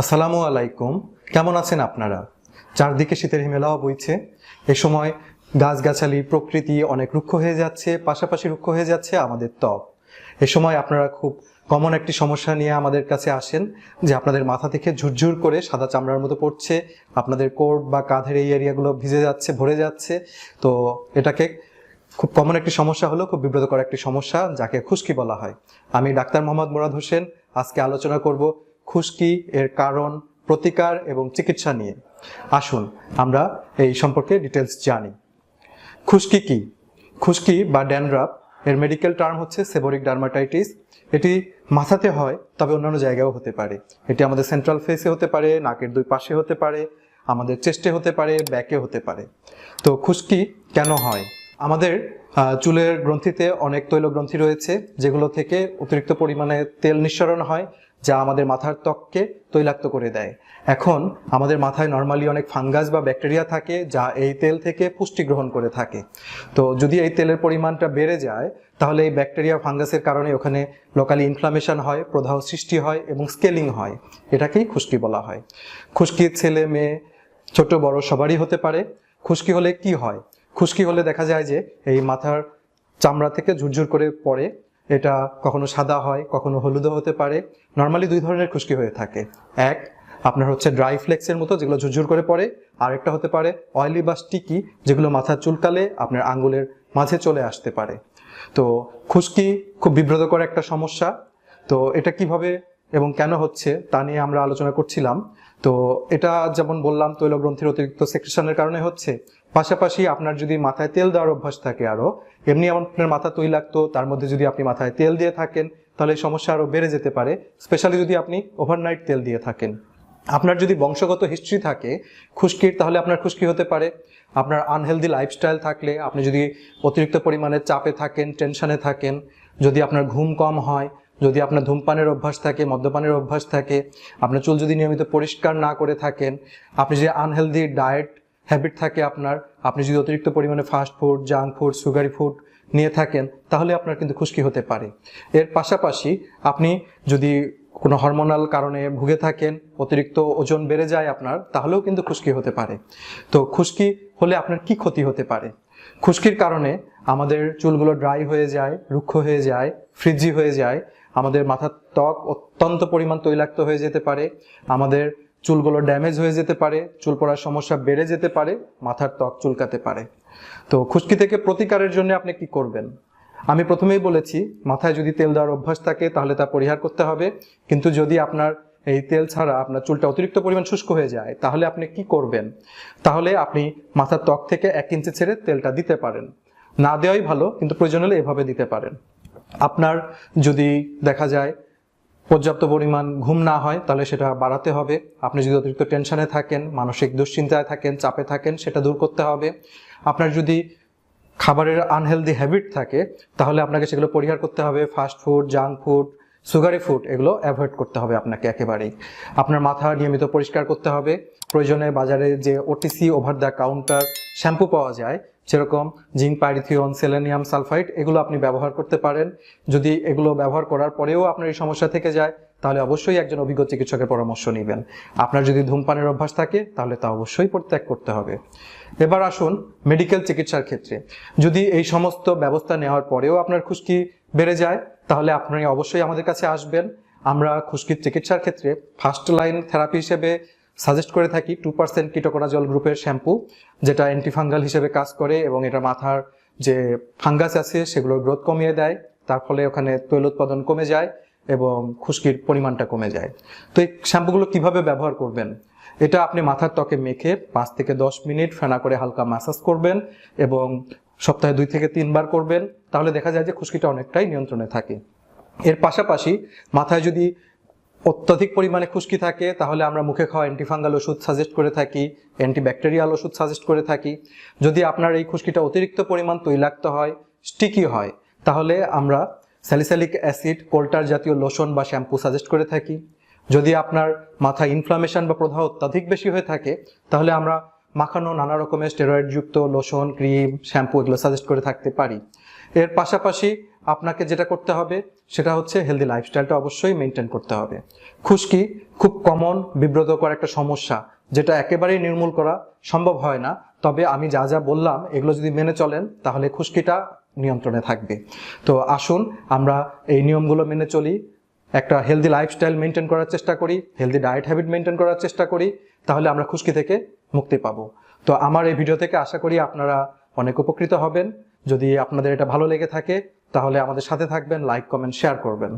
আসসালামু আলাইকুম। কেমন আছেন আপনারা? চারদিকে শীতের হিমেলাও বইছে। এ সময় গাছগাছালি, প্রকৃতি অনেক রুক্ষ হয়ে যাচ্ছে, পাশাপাশি রুক্ষ হয়ে যাচ্ছে আমাদের ত্বক। এ সময় আপনারা খুব কমন একটি সমস্যা নিয়ে আমাদের কাছে আসেন, যে আপনাদের মাথা থেকে ঝুরঝুর করে সাদা চামড়ার মতো পড়ছে, আপনাদের কোট বা কাঁধের এই এরিয়াগুলো ভিজে যাচ্ছে, ভরে যাচ্ছে। তো এটাকে খুব কমন একটি সমস্যা হলো খুব বিব্রতকর একটি সমস্যা, যাকে খুশকি বলা হয়। আমি ডাক্তার মোহাম্মদ মুরাদ হোসেন, আজকে আলোচনা করব খুশকি এর কারণ, প্রতিকার এবং চিকিৎসা নিয়ে। আসুন, আমরা এই সম্পর্কে ডিটেলস জানি। খুশকি কি? খুশকি বা ড্যান্ড্রাফ এর মেডিকেল টার্ম হচ্ছে সেবোরিক ডার্মাটাইটিস এটি মাথাতে হয়, তবে অন্যান্য জায়গায়ও হতে পারে। এটি আমাদের সেন্ট্রাল ফেসে হতে পারে, নাকের দুই পাশে হতে পারে, আমাদের চেস্টে হতে পারে ব্যাকে হতে পারে। তো খুশকি কেন হয়? আমাদের চুলের গ্রন্থিতে অনেক তৈল গ্রন্থি রয়েছে, যেগুলো থেকে অতিরিক্ত পরিমাণে তেল নিঃসরণ হয় যা আমাদের মাথার ত্বককে তৈলাক্ত করে দেয়। এখন আমাদের মাথায় নর্মালি অনেক ফাঙ্গাস বা ব্যাকটেরিয়া থাকে যা এই তেল থেকে পুষ্টি গ্রহণ করে থাকে। তো যদি এই তেলের পরিমাণটা বেড়ে যায়, তাহলে এই ব্যাকটেরিয়া ফাঙ্গাসের কারণে ওখানে লোকালি ইনফ্লামেশন হয়, প্রদাহ সৃষ্টি হয় এবং স্কেলিং হয়। এটাকেই খুশকি বলা হয়। খুশকির ছেলে, মেয়ে, ছোট, বড় সবারই হতে পারে। খুশকি হলে কি হয়? খুশকি হলে দেখা যায় যে এই মাথার চামড়া থেকে ঝুরঝুর করে পড়ে এটা কখনো সাদা হয়, কখনো হলুদও হতে পারে। নর্মালি দুই ধরনের খুশকি হয়ে থাকে। এক, আপনার হচ্ছে ড্রাই ফ্লেক্সের মতো, যেগুলো ঝুরঝুর করে পড়ে। আরেকটা হতে পারে অয়েলি বা স্টিকি যেগুলো মাথার চুলকালে আপনার আঙ্গুলের মাঝে চলে আসতে পারে। তো খুশকি খুব বিব্রতকর একটা সমস্যা। তো এটা কীভাবে এবং কেন হচ্ছে, তা নিয়ে আমরা আলোচনা করছিলাম। তো এটা যেমন বললাম, তৈলগ্রন্থির অতিরিক্ত সেক্রেশনের কারণে হচ্ছে। পাশাপাশি আপনার যদি মাথায় তেল দেওয়ার অভ্যাস থাকে আরও এমনি আপনার মাথা তৈলাক্ত তার মধ্যে যদি আপনি মাথায় তেল দিয়ে থাকেন, তাহলে সমস্যা আরও বেড়ে যেতে পারে স্পেশালি যদি আপনি ওভারনাইট তেল দিয়ে থাকেন। আপনার যদি বংশগত হিস্ট্রি থাকে, খুশকির, তাহলে আপনার খুশকি হতে পারে। আপনার আনহেলদি লাইফস্টাইল থাকলে, আপনি যদি অতিরিক্ত পরিমাণে চাপে থাকেন টেনশনে থাকেন, যদি আপনার ঘুম কম হয়, যদি আপনার ধূমপানের অভ্যাস থাকে, মদ্যপানের অভ্যাস থাকে, আপনার চুল যদি নিয়মিত পরিষ্কার না করে থাকেন, আপনি যে আনহেলদি ডায়েট হ্যাবিট থাকে আপনার। আপনি যদি অতিরিক্ত পরিমাণে fast food junk food sugary food নিয়ে থাকেন, তাহলে আপনার কিন্তু খুশকি হতে পারে। এর পাশাপাশি আপনি যদি কোনো হরমোনাল কারণে ভুগে থাকেন, অতিরিক্ত ওজন বেড়ে যায় আপনার, তাহলেও কিন্তু খুশকি হতে পারে। তো খুশকি হলে আপনার কি ক্ষতি হতে পারে? খুশকির কারণে আমাদের চুলগুলো ড্রাই হয়ে যায়, রুক্ষ হয়ে যায় ফ্রিজি হয়ে যায়, আমাদের মাথার ত্বক অত্যন্ত পরিমাণ তৈলাক্ত হয়ে যেতে পারে, আমাদের চুলগুলো ড্যামেজ হয়ে যেতে পারে, চুল পড়ার সমস্যা বেড়ে যেতে পারে, মাথার ত্বক চুলকাতে পারে। তো খুশকি থেকে প্রতিকারের জন্য আপনি কি করবেন? আমি প্রথমেই বলেছি, মাথায় যদি তেল দেওয়ার অভ্যাস থাকে তাহলে তা পরিহার করতে হবে। কিন্তু যদি আপনার এই তেল ছাড়া আপনার চুলটা অতিরিক্ত পরিমাণ শুষ্ক হয়ে যায়, তাহলে আপনি কি করবেন? তাহলে আপনি মাথার ত্বক থেকে এক ইঞ্চি ছেড়ে তেলটা দিতে পারেন। না দেওয়াই ভালো, কিন্তু প্রয়োজন হলে এভাবে দিতে পারেন। আপনার যদি দেখা যায় পর্যাপ্ত পরিমাণ ঘুম না হয়, তাহলে সেটা বাড়াতে হবে। আপনি যদি অতিরিক্ত টেনশনে থাকেন, মানসিক দুশ্চিন্তায় থাকেন, চাপে থাকেন, সেটা দূর করতে হবে। আপনার যদি খাবারের আনহেলদি হ্যাবিট থাকে, তাহলে আপনাকে সেগুলো পরিহার করতে হবে। Fast food junk food sugary food এগুলো অ্যাভয়েড করতে হবে আপনাকে একেবারেই। আপনার মাথা নিয়মিত পরিষ্কার করতে হবে। প্রয়োজনে বাজারে যে OTC over the counter shampoo পাওয়া যায় সেরকম জিঙ্ক পাইরিথিয়ন, সেলেনিয়াম সালফাইড, এগুলো আপনি ব্যবহার করতে পারেন। যদি এগুলো ব্যবহার করার পরেও আপনার এই সমস্যা থেকে যায়, তাহলে অবশ্যই একজন অভিজ্ঞ চিকিৎসকের পরামর্শ নেবেন। আপনার যদি ধূমপানের অভ্যাস থাকে, তাহলে তা অবশ্যই পরিত্যাগ করতে হবে। এবার আসুন মেডিকেল চিকিৎসার ক্ষেত্রে। যদি এই সমস্ত ব্যবস্থা নেওয়ার পরেও আপনার খুশকি বেড়ে যায় তাহলে আপনি অবশ্যই আমাদের কাছে আসবেন। আমরা খুশকির চিকিৎসার ক্ষেত্রে ফার্স্ট লাইন থেরাপি হিসেবে সাজেস্ট করে থাকি টু পার্সেন্ট কিটোকোনাজল গ্রুপের শ্যাম্পু যেটা অ্যান্টিফাঙ্গাল হিসেবে কাজ করে এবং এটা মাথার যে ফাঙ্গাস আছে সেগুলোর গ্রোথ কমিয়ে দেয়। তার ফলে ওখানে তৈল উৎপাদন কমে যায় এবং খুশকির পরিমাণটা কমে যায়। তো এই শ্যাম্পুগুলো কীভাবে ব্যবহার করবেন? এটা আপনি মাথার ত্বকে মেখে পাঁচ থেকে দশ মিনিট ফেনা করে হালকা ম্যাসাজ করবেন এবং সপ্তাহে দুই থেকে তিনবার করবেন, তাহলে দেখা যায় যে খুশকিটা অনেকটাই নিয়ন্ত্রণে থাকে। এর পাশাপাশি মাথায় যদি অত্যধিক পরিমাণে খুশকি থাকে, তাহলে আমরা মুখে খাওয়া অ্যান্টিফাঙ্গাল ওষুধ সাজেস্ট করে থাকি অ্যান্টিব্যাকটেরিয়াল ওষুধ সাজেস্ট করে থাকি। যদি আপনার এই খুশকিটা অতিরিক্ত পরিমাণ তৈলাক্ত হয় স্টিকি হয়, তাহলে আমরা স্যালিসালিক অ্যাসিড কোল্টার জাতীয় লোশন বা শ্যাম্পু সাজেস্ট করে থাকি। যদি আপনার মাথায় ইনফ্লামেশন বা প্রদাহ অত্যাধিক বেশি হয়ে থাকে, তাহলে আমরা মাখানো নানা রকমের স্টেরয়েডযুক্ত লোশন, ক্রিম, শ্যাম্পু এগুলো সাজেস্ট করে থাকতে পারি। এর পাশাপাশি আপনাকে যেটা করতে হবে, সেটা হচ্ছে হেলদি লাইফস্টাইলটা অবশ্যই মেনটেন করতে হবে। খুশকি খুব কমন বিব্রতকর একটা সমস্যা, যেটা একেবারেই নির্মূল করা সম্ভব হয় না। তবে আমি যা যা বললাম, এগুলো যদি মেনে চলেন, তাহলে খুশকিটা নিয়ন্ত্রণে থাকবে। তো আসুন, আমরা এই নিয়মগুলো মেনে চলি। একটা হেলদি লাইফস্টাইল মেনটেন করার চেষ্টা করি হেলদি ডায়েট হ্যাবিট মেনটেন করার চেষ্টা করি তাহলে আমরা খুশকি থেকে মুক্তি পাব। তো আমার এই ভিডিও থেকে আশা করি আপনারা অনেক উপকৃত হবেন। যদি আপনাদের এটা ভালো লেগে থাকে, তাহলে আমাদের সাথে থাকবেন লাইক কমেন্ট শেয়ার করবেন।